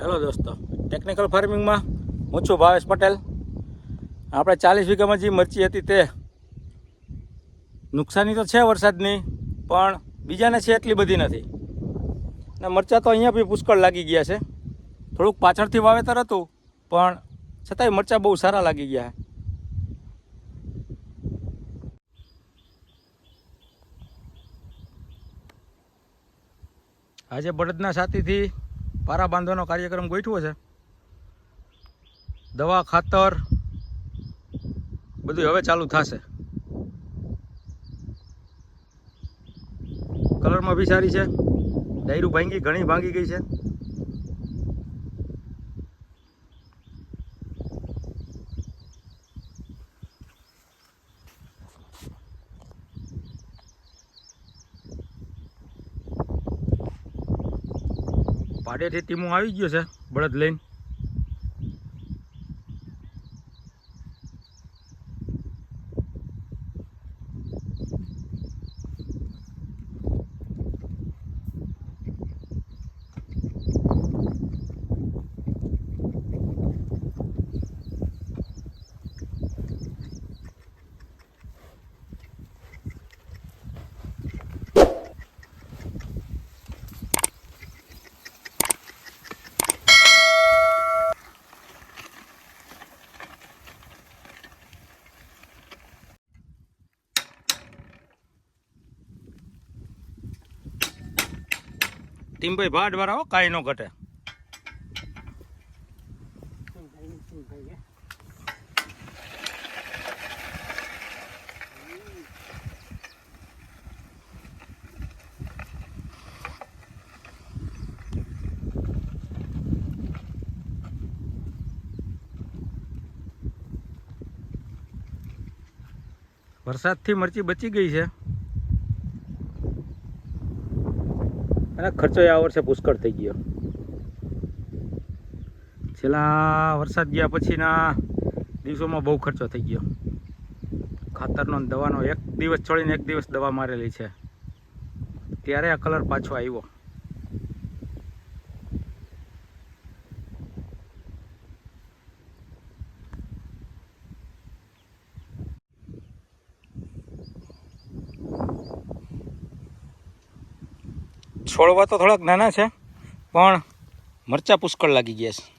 Hello દોસ્તો. Technical ફાર્મિંગમાં હું છું ભાવેશ પટેલ. આપણે ચાલીસ વીઘામાં જે મરચી હતી તે નુકસાની તો છે વરસાદની, પણ બીજાને છે એટલી બધી નથી. ને મરચાં તો અહીંયા બી પુષ્કળ લાગી ગયા છે. થોડુંક પાછળથી વાવેતર હતું, પણ છતાંય મરચાં બહુ સારા લાગી ગયા આજે બળદના સાથીથી પારા બાંધવાનો કાર્યક્રમ ગોઠવો છે. દવા, ખાતર બધું હવે ચાલુ થશે. કલરમાં બી સારી છે. ડાયરું ભાંગી, ઘણી ભાંગી ગઈ છે. પાડેથી ટીમો આવી ગયો છે બળદ લઈને. ટીમભાઈ ભાડ વાળા હો કાંઈ ન ઘટે. વરસાદથી મરચી બચી ગઈ છે. અને ખર્ચો આ વર્ષે પુષ્કળ થઈ ગયો. છેલ્લા વરસાદ ગયા પછીના દિવસોમાં બહુ ખર્ચો થઈ ગયો. ખાતરનો દવાનો એક દિવસ છોડીને એક દિવસ દવા મારેલી છે. ત્યારે આ કલર પાછો આવ્યો. છોડવા તો થોડાક નાના છે પણ મરચાં પુષ્કળ લાગી ગયા છે.